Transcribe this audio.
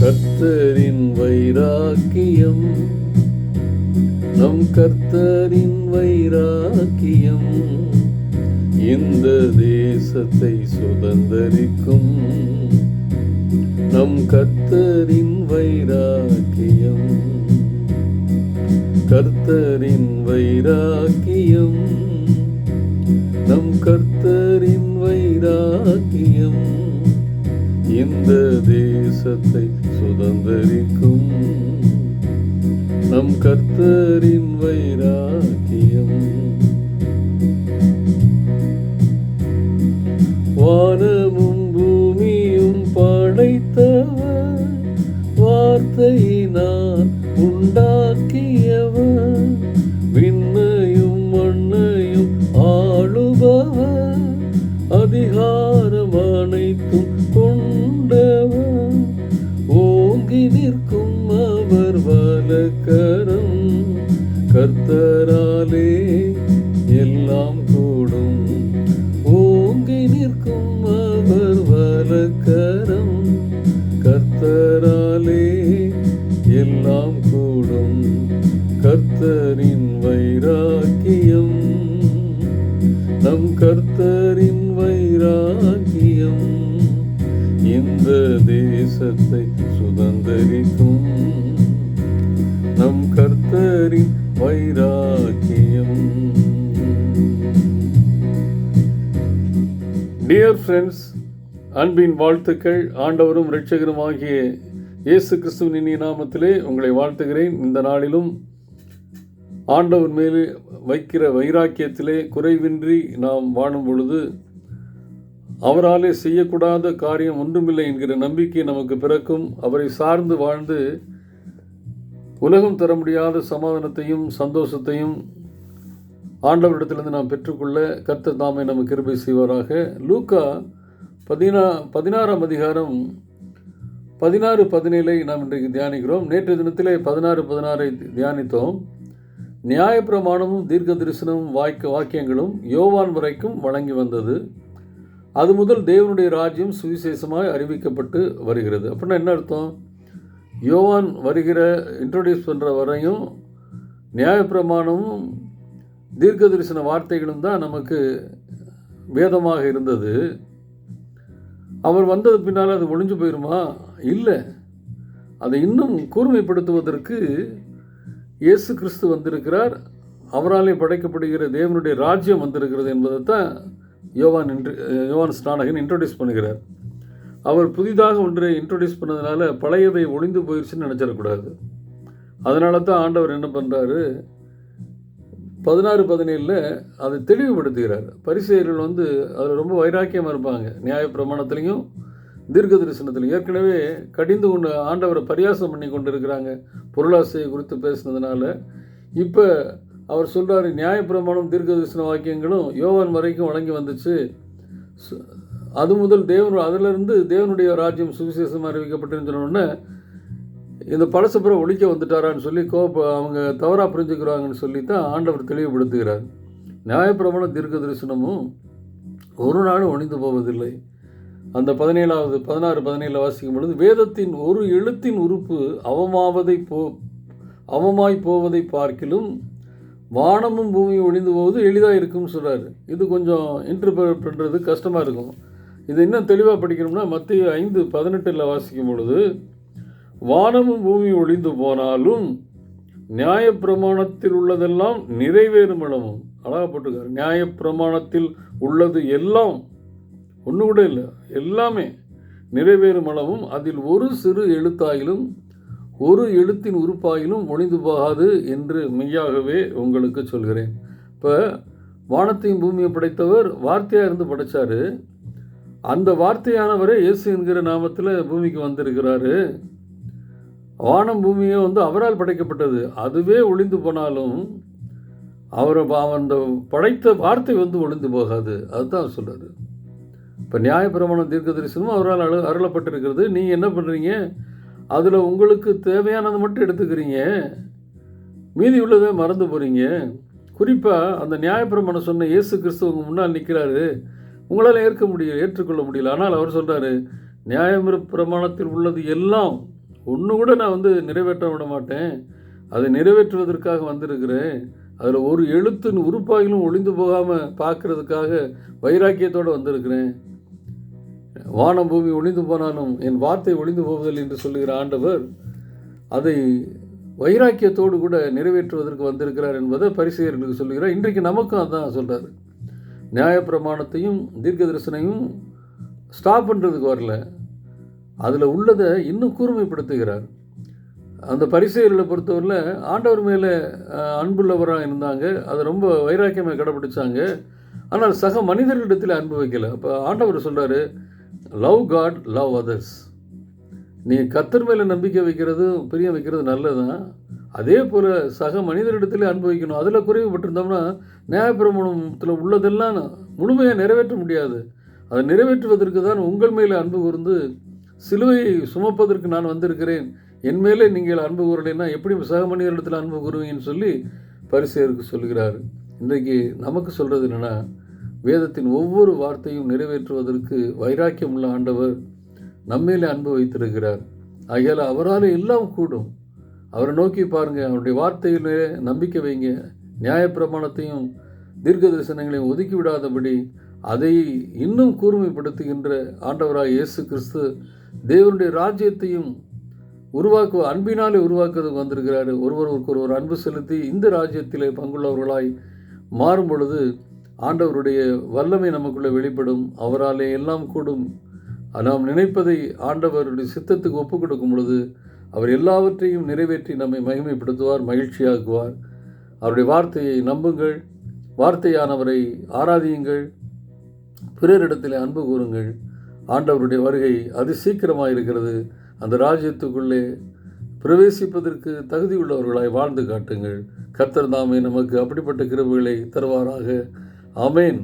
கர்த்தரின் வைராக்கியம் நம் கர்த்தரின் வைராக்கியம் இந்த தேசத்தை சுதந்திரிக்கும். நம் கர்த்தரின் வைராக்கியம் கர்த்தரின் வைராக்கியம் நம் கர்த்தரின் வைராக்கியம். வானமும் பூமியும் படைத்தவர் வார்த்தையினால் உண்டாக்கியவர். விண்ணையும் மண்ணையும் ஆளுபவர் அதிகாரம் அனைத்தும் கொண்டவர். ஓங்கி நிற்கும் அவர் வழக்க கர்த்தராலே எல்லாம் கூடும். ஓங்கி நிற்கும் அவர் வலக்கரம். கர்த்தராலே எல்லாம் கூடும். கர்த்தரின் வைராக்கியம். நம் கர்த்தரின் வைராக்கியம். இந்த தேசத்தை சுதந்திரிக்கும். நம் கர்த்தரின் வைராக்கியம். டியர் ஃப்ரெண்ட்ஸ் அன்பின் வாழ்த்துக்கள். ஆண்டவரும் இரட்சகரும் ஆகிய இயேசு கிறிஸ்துவின் இனிய நாமத்திலே உங்களை வாழ்த்துகிறேன். இந்த நாளிலும் ஆண்டவர் மேலே வைக்கிற வைராக்கியத்திலே குறைவின்றி நாம் வாழும் பொழுது அவராலே செய்யக்கூடாத காரியம் ஒன்றுமில்லை என்கிற நம்பிக்கை நமக்கு பிறக்கும். அவரை சார்ந்து வாழ்ந்து உலகம் தர முடியாத சமாதானத்தையும் சந்தோஷத்தையும் ஆண்டவரிடத்திலிருந்து நாம் பெற்றுக்கொள்ள கர்த்தர் தாமே நமக்கு கிருபை செய்வாராக. லூக்கா பதினா பதினாறாம் அதிகாரம் பதினாறு பதினேழை நாம் இன்றைக்கு தியானிக்கிறோம். நேற்று தினத்திலே பதினாறு பதினாறை தியானித்தோம். நியாயப்பிரமாணமும் தீர்க்க தரிசனமும் வாய்க்க வாக்கியங்களும் யோவான் வரைக்கும் வழங்கி வந்தது. அது முதல் தேவனுடைய ராஜ்யம் சுவிசேஷமாய் அறிவிக்கப்பட்டு வருகிறது. அப்படின்னா என்ன அர்த்தம்? யோவான் வருகிற இன்ட்ரோடியூஸ் பண்ணுற வரையும் நியாயப்பிரமாணமும் தீர்க்க தரிசன வார்த்தைகளும் தான் நமக்கு வேதமாக இருந்தது. அவர் வந்தது பின்னால் அது ஒளிஞ்சு போயிருமா? இல்லை. அதை இன்னும் கூர்மைப்படுத்துவதற்கு இயேசு கிறிஸ்து வந்திருக்கிறார். அவராலே படைக்கப்படுகிற தேவனுடைய ராஜ்யம் வந்திருக்கிறது என்பதை தான் யோவான் இன்ட்ரு யோவான் ஸ்நானகன் இன்ட்ரோடியூஸ் பண்ணுகிறார். அவர் புதிதாக ஒன்றை இன்ட்ரொடியூஸ் பண்ணதுனால பழையவை ஒளிந்து போயிடுச்சுன்னு நினச்சிடக்கூடாது. அதனால தான் ஆண்டவர் என்ன பண்ணுறாரு பதினாறு பதினேழில் அதை தெளிவுபடுத்துகிறார். பரிசெயர்கள் வந்து அதில் ரொம்ப வைராக்கியமாக இருப்பாங்க. நியாய பிரமாணத்துலேயும் தீர்க்க தரிசனத்தில் ஏற்கனவே கடிந்து கொண்டு ஆண்டவரை பரியாசம் பண்ணி கொண்டு இருக்கிறாங்க பொருளாசையை குறித்து பேசுனதுனால இப்போ அவர் சொல்கிறார் நியாயப்பிரமாணம் தீர்க்க தரிசன வாக்கியங்களும் யோவான் வரைக்கும் வழங்கி வந்துச்சு. சு- அது முதல் தேவன் அதிலிருந்து தேவனுடைய ராஜ்யம் சுவிசேஷம் அறிவிக்கப்பட்டுன்னு சொன்ன இந்த பழசப்புற ஒழிக்க வந்துட்டாரான்னு சொல்லி கோப அவங்க தவறாக புரிஞ்சுக்கிறாங்கன்னு சொல்லி தான் ஆண்டவர் தெளிவுபடுத்துகிறார். நியாயப்பிரமாண தீர்க்க தரிசனமும் ஒரு நாளும் ஒழிந்து போவதில்லை. அந்த பதினேழாவது பதினாறு பதினேழில் வாசிக்கும் பொழுது வேதத்தின் ஒரு எழுத்தின் உறுப்பு அவமாவதை போ அவமாய் போவதை பார்க்கிலும் வானமும் பூமியும் ஒழிந்து போவது எளிதாக இருக்கும்னு சொல்கிறார் இது கொஞ்சம் இன்டர்பிரட் பண்ணுறது கஷ்டமாக இருக்கும். இது இன்னும் தெளிவாக படிக்கணும்னா மத்திய ஐந்து பதினெட்டில் வாசிக்கும் பொழுது வானமும் பூமி ஒழிந்து போனாலும் நியாயப்பிரமாணத்தில் உள்ளதெல்லாம் நிறைவேறும் இடமும் அழகாக போட்டுக்காரு நியாயப்பிரமாணத்தில் உள்ளது எல்லாம் ஒன்று கூட இல்லை எல்லாமே நிறைவேறும் அளவும். அதில் ஒரு சிறு எழுத்தாயிலும் ஒரு எழுத்தின் உறுப்பாயிலும் ஒளிந்து போகாது என்று மெய்யாகவே உங்களுக்கு சொல்கிறேன். இப்போ வானத்தையும் பூமியை படைத்தவர் வார்த்தையாக இருந்து படைத்தார் அந்த வார்த்தையானவரே இயேசு என்கிற நாமத்தில் பூமிக்கு வந்திருக்கிறாரு. வானம் பூமியும் வந்து அவரால் படைக்கப்பட்டது. அதுவே ஒளிந்து போனாலும் அவர் அந்த படைத்த வார்த்தை வந்து ஒளிந்து போகாது. அதுதான் சொல்கிறார் இப்போ நியாயப்பிரமாணம் தீர்க்க தரிசனமும் அவரால் அழு அருளப்பட்டிருக்கிறது. நீங்கள் என்ன பண்ணுறீங்க அதில் உங்களுக்கு தேவையானதை மட்டும் எடுத்துக்கிறீங்க. மீதி உள்ளதை மறந்து போகிறீங்க குறிப்பாக அந்த நியாயப்பிரமாணம் சொன்ன இயேசு கிறிஸ்துவங்க முன்னால் நிற்கிறாரு உங்களால் ஏற்க முடியும் ஏற்றுக்கொள்ள முடியல. ஆனால் அவர் சொல்கிறாரு நியாயமிர பிரமாணத்தில் உள்ளது எல்லாம் ஒன்று கூட நான் வந்து நிறைவேற்ற விட மாட்டேன். அதை நிறைவேற்றுவதற்காக வந்திருக்கிறேன். அதில் ஒரு எழுத்தின் உறுப்பாயிலும் ஒளிந்து போகாமல் பார்க்கறதுக்காக வைராக்கியத்தோடு வந்திருக்கிறேன். வானம் பூமி ஒளிந்து போனாலும் என் வார்த்தை ஒளிந்து போவதில்லை என்று சொல்லுகிற ஆண்டவர் அதை வைராக்கியத்தோடு கூட நிறைவேற்றுவதற்கு வந்திருக்கிறார் என்பதை பரிசுகர்களுக்கு சொல்லுகிறார். இன்றைக்கு நமக்கும் அதான் சொல்கிறார் நியாயப்பிரமாணத்தையும் தீர்க்க தரிசனையும் ஸ்டாப் பண்ணுறதுக்கு வரல. அதில் உள்ளதை இன்னும் கூர்மைப்படுத்துகிறார். அந்த பரிசெயர்களை பொறுத்தவரையில் ஆண்டவர் மேலே அன்புள்ளவராக இருந்தாங்க. அதை ரொம்ப வைராக்கியமாக கடைப்பிடிச்சாங்க. ஆனால் சக மனிதர்களிடத்தில் அன்பு வைக்கல. அப்போ ஆண்டவர் சொல்கிறார் லவ் காட் லவ் அதர்ஸ் நீ கத்தர் மேலே நம்பிக்கை வைக்கிறதும் பிரியம் வைக்கிறது நல்லது தான் அதே போல் சக மனிதரிடத்துல அனுபவிக்கணும் அதில் குறைவுபட்டிருந்தோம்னா நியாயப்பிரமாணத்தில் உள்ளதெல்லாம் முழுமையாக நிறைவேற்ற முடியாது. அதை நிறைவேற்றுவதற்கு தான் உங்கள் மேலே அன்பு கூர்ந்து சிலுவையை சுமப்பதற்கு நான் வந்திருக்கிறேன். என் மேலே நீங்கள் அன்பு கூறலைன்னா எப்படி சக மனிதரிடத்தில் அன்பு கூறுவீங்கன்னு சொல்லி பரிசேருக்கு சொல்கிறார். இன்றைக்கு நமக்கு சொல்கிறது என்னென்னா வேதத்தின் ஒவ்வொரு வார்த்தையும் நிறைவேற்றுவதற்கு வைராக்கியம் உள்ள ஆண்டவர் நம்மேலே அன்பு வைத்திருக்கிறார். ஆகையால் அவரால் எல்லாம் கூடும். அவரை நோக்கி பாருங்கள் அவருடைய வார்த்தையிலே நம்பிக்கை வைங்க. நியாயப்பிரமாணத்தையும் தீர்க்க தரிசனங்களையும் ஒதுக்கி விடாதபடி அதை இன்னும் கூர்மைப்படுத்துகின்ற ஆண்டவராக இயேசு கிறிஸ்து தேவனுடைய ராஜ்யத்தையும் உருவாக்கு அன்பினாலே உருவாக்குறதுக்கு வந்திருக்கிறாரு. ஒருவருக்கு ஒருவர் அன்பு செலுத்தி இந்த ராஜ்யத்திலே பங்குள்ளவர்களாய் மாறும் பொழுது ஆண்டவருடைய வல்லமை நமக்குள்ளே வெளிப்படும். அவராலே எல்லாம் கூடும். நாம் நினைப்பதை ஆண்டவருடைய சித்தத்துக்கு ஒப்புக் கொடுக்கும் பொழுது அவர் எல்லாவற்றையும் நிறைவேற்றி நம்மை மகிமைப்படுத்துவார் மகிழ்ச்சியாக்குவார். அவருடைய வார்த்தையை நம்புங்கள் வார்த்தையானவரை ஆராதியுங்கள் பிறரிடத்தில் அன்பு கூறுங்கள். ஆண்டவருடைய வருகை அதி சீக்கிரமாக இருக்கிறது. அந்த ராஜ்யத்துக்குள்ளே பிரவேசிப்பதற்கு தகுதியுள்ளவர்களாய் வாழ்ந்து காட்டுங்கள். கர்த்தர் தாமே நமக்கு அப்படிப்பட்ட கிருபுகளை தருவாராக. அமேன்